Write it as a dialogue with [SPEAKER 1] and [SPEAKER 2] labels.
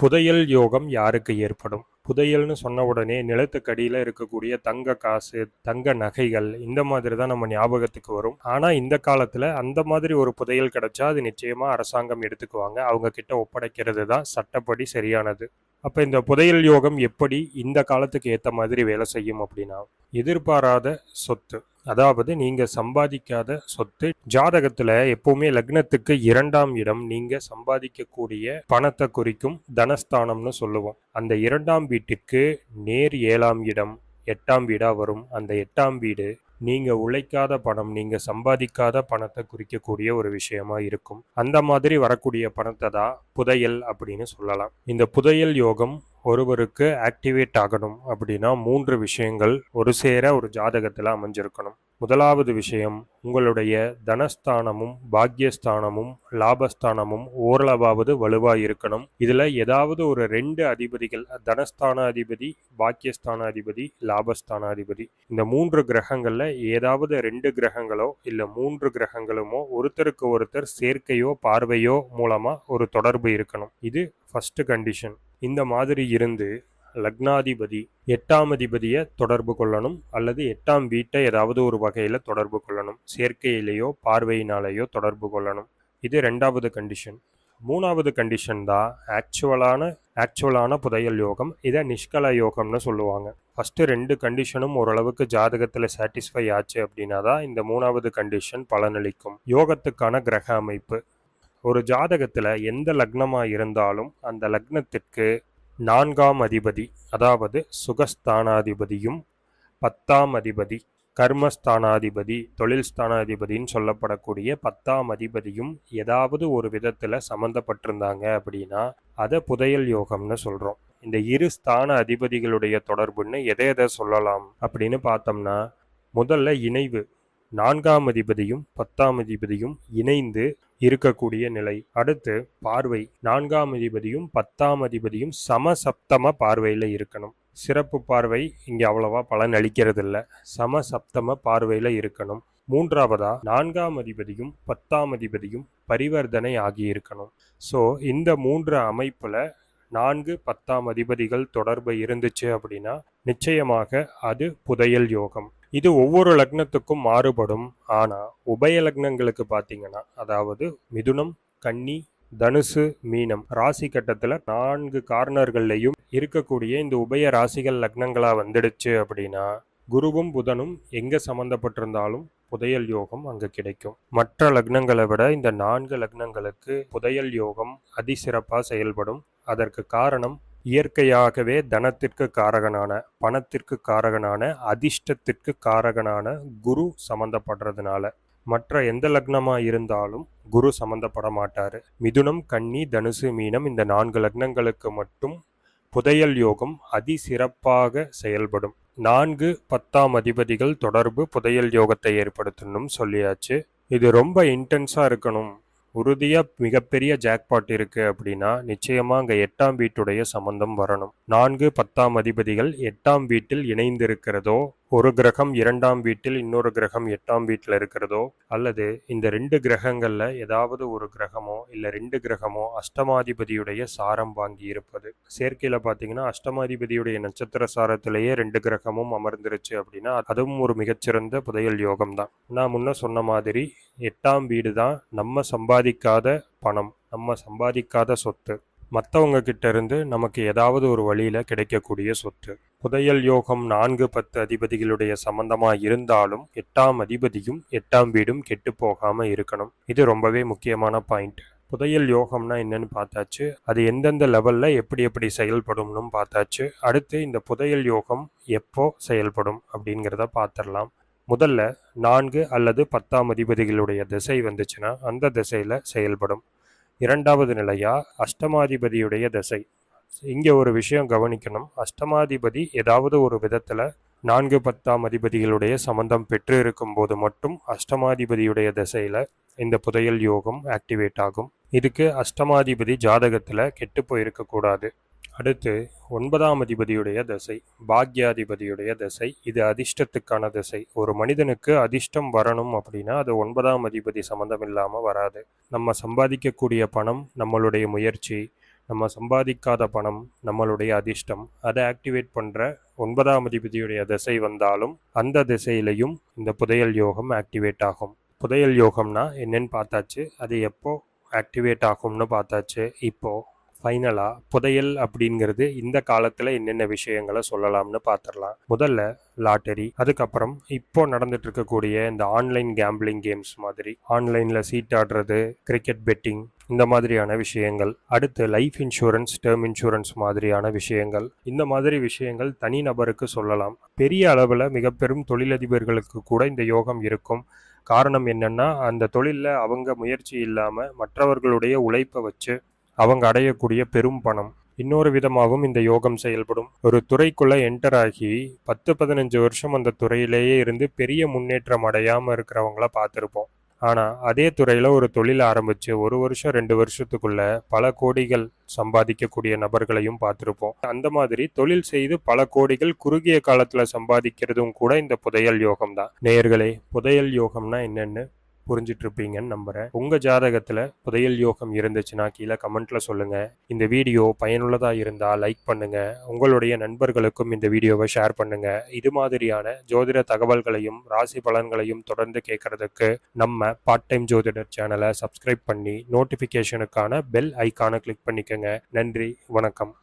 [SPEAKER 1] புதையல் யோகம் யாருக்கு ஏற்படும்? புதையல்னு சொன்ன உடனே நிலத்துக்கடியில் இருக்கக்கூடிய தங்க காசு தங்க நகைகள் இந்த மாதிரி தான் நம்ம ஞாபகத்துக்கு வரும். ஆனால் இந்த காலத்தில் அந்த மாதிரி ஒரு புதையல் கிடைச்சா அது நிச்சயமாக அரசாங்கம் எடுத்துக்குவாங்க. அவங்க கிட்ட ஒப்படைக்கிறது தான் சட்டப்படி சரியானது. அப்போ இந்த புதையல் யோகம் எப்படி இந்த காலத்துக்கு ஏற்ற மாதிரி வேலை செய்யும் அப்படின்னா எதிர்பாராத சொத்து. அதாவது நீங்கள் சம்பாதிக்காத சொத்து ஜாதகத்தில் எப்போவுமே லக்னத்துக்கு இரண்டாம் இடம் நீங்கள் சம்பாதிக்கக்கூடிய பணத்தை குறிக்கும் தனஸ்தானம்னு சொல்லுவோம். அந்த இரண்டாம் வீட்டுக்கு நேர் ஏழாம் இடம் எட்டாம் வீடாக வரும். அந்த எட்டாம் வீடு நீங்கள் உழைக்காத பணம் நீங்கள் சம்பாதிக்காத பணத்தை குறிக்கக்கூடிய ஒரு விஷயமா இருக்கும். அந்த மாதிரி வரக்கூடிய பணத்தை தான் புதையல் அப்படின்னு சொல்லலாம். இந்த புதையல் யோகம் ஒருவருக்கு ஆக்டிவேட் ஆகணும் அப்படின்னா மூன்று விஷயங்கள் ஒரு சேர ஒரு ஜாதகத்தில் அமைஞ்சிருக்கணும். முதலாவது விஷயம் உங்களுடைய தனஸ்தானமும் பாக்யஸ்தானமும் லாபஸ்தானமும் ஓரளவாவது வலுவாக இருக்கணும் இதில் ஏதாவது ஒரு ரெண்டு அதிபதிகள் தனஸ்தான அதிபதி பாக்கியஸ்தான அதிபதி லாபஸ்தான அதிபதி இந்த மூன்று கிரகங்களில் ஏதாவது ரெண்டு கிரகங்களோ இல்லை மூன்று கிரகங்களுமோ ஒருத்தருக்கு ஒருத்தர் சேர்க்கையோ பார்வையோ மூலமாக ஒரு தொடர்பு இருக்கணும். இது ஃபஸ்ட்டு கண்டிஷன் இந்த மாதிரி இருந்து லக்னாதிபதி எட்டாம் அதிபதியை தொடர்பு கொள்ளணும் அல்லது எட்டாம் வீட்டை ஏதாவது ஒரு வகையில் தொடர்பு கொள்ளணும். சேர்க்கையிலேயோ பார்வையினாலேயோ தொடர்பு கொள்ளணும். இது ரெண்டாவது கண்டிஷன் மூணாவது கண்டிஷன் தான் ஆக்சுவலான ஆக்சுவலான புதையல் யோகம். இதை நிஷ்கல யோகம்னு சொல்லுவாங்க. ஃபஸ்ட்டு ரெண்டு கண்டிஷனும் ஓரளவுக்கு ஜாதகத்தில் சாட்டிஸ்ஃபை ஆச்சு அப்படின்னா தான் இந்த மூணாவது கண்டிஷன் பலனளிக்கும். யோகத்துக்கான கிரக அமைப்பு. ஒரு ஜாதகத்தில் எந்த லக்னமாக இருந்தாலும் அந்த லக்னத்திற்கு நான்காம் அதிபதி அதாவது சுகஸ்தானாதிபதியும் பத்தாம் அதிபதி கர்மஸ்தானாதிபதி தொழில் ஸ்தானாதிபதின்னு சொல்லப்படக்கூடிய பத்தாம் அதிபதியும் ஏதாவது ஒரு விதத்தில் சம்மந்தப்பட்டிருந்தாங்க அப்படின்னா அதை புதையல் யோகம்னு சொல்கிறோம் இந்த இரு ஸ்தான அதிபதிகளுடைய தொடர்புன்னு எதை எதை சொல்லலாம் அப்படின்னு பார்த்தோம்னா முதல்ல இணைவு நான்காம் அதிபதியும் பத்தாம் அதிபதியும் இணைந்து இருக்கக்கூடிய நிலை. அடுத்து பார்வை. நான்காம் அதிபதியும் பத்தாம் அதிபதியும் சமசப்தம பார்வையில் இருக்கணும். சிறப்பு பார்வை இங்கே அவ்வளவா பலன் அளிக்கிறது இல்லை சமசப்தம பார்வையில் இருக்கணும். மூன்றாவதா நான்காம் அதிபதியும் பத்தாம் அதிபதியும் பரிவர்த்தனை ஆகியிருக்கணும் ஸோ இந்த மூன்று அமைப்பில் நான்கு பத்தாம் அதிபதிகள் தொடர்பு இருந்துச்சு அப்படின்னா நிச்சயமாக அது புதையல் யோகம். இது ஒவ்வொரு லக்னத்துக்கும் மாறுபடும். ஆனால் உபய லக்னங்களுக்கு பார்த்தீங்கன்னா அதாவது மிதுனம் கன்னி தனுசு மீனம் ராசி கட்டத்தில் நான்கு கார்னர்கள்லையும் இருக்கக்கூடிய இந்த உபய ராசிகள் லக்னங்களாக வந்துடுச்சு அப்படின்னா குருவும் புதனும் எங்கே சம்மந்தப்பட்டிருந்தாலும் புதையல் யோகம் அங்கே கிடைக்கும். மற்ற லக்னங்களை விட இந்த நான்கு லக்னங்களுக்கு புதையல் யோகம் அதிசிறப்பாக செயல்படும். அதற்கு காரணம் இயற்கையாகவே தனத்திற்கு காரகனான பணத்திற்கு காரகனான அதிர்ஷ்டத்திற்கு காரகனான குரு சம்மந்தப்படுறதுனால மற்ற எந்த லக்னமாக இருந்தாலும் குரு சம்மந்தப்பட மாட்டார் மிதுனம் கன்னி தனுசு மீனம் இந்த நான்கு லக்னங்களுக்கு மட்டும் புதையல் யோகம் அதிசிறப்பாக செயல்படும். நான்கு பத்தாம் அதிபதிகள் தொடர்பு புதையல் யோகத்தை ஏற்படுத்தணும் சொல்லியாச்சு. இது ரொம்ப இன்டென்ஸாக இருக்கணும். உறுதியாக மிகப்பெரிய ஜாக்பாட் இருக்குது அப்படின்னா நிச்சயமாக அங்கே எட்டாம் வீட்டுடைய சம்பந்தம் வரணும். நான்கு பத்தாம் அதிபதிகள் எட்டாம் வீட்டில் இணைந்திருக்கிறதோ ஒரு கிரகம் இரண்டாம் வீட்டில் இன்னொரு கிரகம் எட்டாம் வீட்டில் இருக்கிறதோ அல்லது இந்த ரெண்டு கிரகங்களில் ஏதாவது ஒரு கிரகமோ இல்லை ரெண்டு கிரகமோ அஷ்டமாதிபதியுடைய சாரம் வாங்கி இருப்பது. சேர்க்கையில் பார்த்தீங்கன்னா அஷ்டமாதிபதியுடைய நட்சத்திர சாரத்திலேயே ரெண்டு கிரகமும் அமர்ந்துருச்சு அப்படின்னா அதுவும் ஒரு மிகச்சிறந்த புதையல் யோகம் தான். நான் முன்ன சொன்ன மாதிரி எட்டாம் வீடு தான் நம்ம சம்பாதிக்காத பணம் நம்ம சம்பாதிக்காத சொத்து. மற்றவங்க கிட்ட இருந்து நமக்கு ஏதாவது ஒரு வழியில் கிடைக்கக்கூடிய சொத்து. புதையல் யோகம் நான்கு பத்து அதிபதிகளுடைய சம்பந்தமாக இருந்தாலும் எட்டாம் அதிபதியும் எட்டாம் வீடும் கெட்டு போகாமல் இருக்கணும். இது ரொம்பவே முக்கியமான பாயிண்ட். புதையல் யோகம்னா என்னன்னு பார்த்தாச்சு. அது எந்தெந்த லெவல்ல எப்படி எப்படி செயல்படும்னு பார்த்தாச்சு. அடுத்து இந்த புதையல் யோகம் எப்போ செயல்படும் அப்படிங்கிறத பார்த்துடலாம். முதல்ல நான்கு அல்லது பத்தாம் அதிபதிகளுடைய திசை வந்துச்சுன்னா அந்த திசையில செயல்படும். இரண்டாவது நிலையா அஷ்டமாதிபதியுடைய திசை. இங்கே ஒரு விஷயம் கவனிக்கணும். அஷ்டமாதிபதி ஏதாவது ஒரு விதத்தில் நான்கு பத்தாம் அதிபதிகளுடைய சம்பந்தம் பெற்று இருக்கும் போது மட்டும் அஷ்டமாதிபதியுடைய திசையில் இந்த புதையல் யோகம் ஆக்டிவேட் ஆகும். இதுக்கு அஷ்டமாதிபதி ஜாதகத்தில் கெட்டு போயிருக்கக்கூடாது அடுத்து ஒன்பதாம் அதிபதியுடைய திசை பாக்யாதிபதியுடைய திசை இது அதிர்ஷ்டத்துக்கான திசை. ஒரு மனிதனுக்கு அதிர்ஷ்டம் வரணும் அப்படின்னா அது ஒன்பதாம் அதிபதி சம்மந்தம் இல்லாமல் வராது. நம்ம சம்பாதிக்கக்கூடிய பணம் நம்மளுடைய முயற்சி நம்ம சம்பாதிக்காத பணம் நம்மளுடைய அதிர்ஷ்டம் அதை ஆக்டிவேட் பண்ணுற ஒன்பதாம் அதிபதியுடைய திசை வந்தாலும் அந்த திசையிலையும் இந்த புதையல் யோகம் ஆக்டிவேட் ஆகும். புதையல் யோகம்னா என்னன்னு பார்த்தாச்சு அது எப்போ ஆக்டிவேட் ஆகும்னு பார்த்தாச்சு இப்போது ஃபைனலாக புதையல் அப்படிங்கிறது இந்த காலத்தில் என்னென்ன விஷயங்களை சொல்லலாம்னு பார்த்துடலாம் முதல்ல லாட்டரி அதுக்கப்புறம் இப்போ நடந்துட்டு இருக்கக்கூடிய இந்த ஆன்லைன் கேம்பிளிங் கேம்ஸ் மாதிரி ஆன்லைனில் சீட் ஆடுறது கிரிக்கெட் பெட்டிங் இந்த மாதிரியான விஷயங்கள். அடுத்து லைஃப் இன்சூரன்ஸ் டேர்ம் இன்சூரன்ஸ் மாதிரியான விஷயங்கள். இந்த மாதிரி விஷயங்கள் தனிநபருக்கு சொல்லலாம். பெரிய அளவில் மிக பெரும் தொழிலதிபர்களுக்கு கூட இந்த யோகம் இருக்கும். காரணம் என்னன்னா அந்த தொழிலில் அவங்க முயற்சி இல்லாமல் மற்றவர்களுடைய உழைப்பை வச்சு அவங்க அடையக்கூடிய பெரும் பணம். இன்னொரு விதமாகவும் இந்த யோகம் செயல்படும். ஒரு துறைக்குள்ள என்டர் ஆகி பத்து பதினஞ்சு வருஷம் அந்த துறையிலேயே இருந்து பெரிய முன்னேற்றம் அடையாமல் இருக்கிறவங்கள பார்த்துருப்போம். ஆனால் அதே துறையில் ஒரு தொழில் ஆரம்பித்து ஒரு வருஷம் ரெண்டு வருஷத்துக்குள்ள பல கோடிகள் சம்பாதிக்கக்கூடிய நபர்களையும் பார்த்துருப்போம். அந்த மாதிரி தொழில் செய்து பல கோடிகள் குறுகிய காலத்தில் சம்பாதிக்கிறதும் கூட இந்த புதையல் யோகம் தான் நேர்களே புதையல் யோகம்னா என்னன்னு புரிஞ்சிட்டு இருப்பீங்கன்னு நம்புறேன். உங்க ஜாதகத்துல புதையல் யோகம் இருந்துச்சுன்னா கீழே கமெண்ட்ல சொல்லுங்க. இந்த வீடியோ பயனுள்ளதா இருந்தா லைக் பண்ணுங்க. உங்களுடைய நண்பர்களுக்கும் இந்த வீடியோவை ஷேர் பண்ணுங்க. இது மாதிரியான ஜோதிட தகவல்களையும் ராசி பலன்களையும் தொடர்ந்து கேட்கறதுக்கு நம்ம பார்ட் டைம் ஜோதிடர் சேனலை சப்ஸ்கிரைப் பண்ணி நோட்டிஃபிகேஷனுக்கான பெல் ஐக்கானை கிளிக் பண்ணிக்கோங்க. நன்றி வணக்கம்.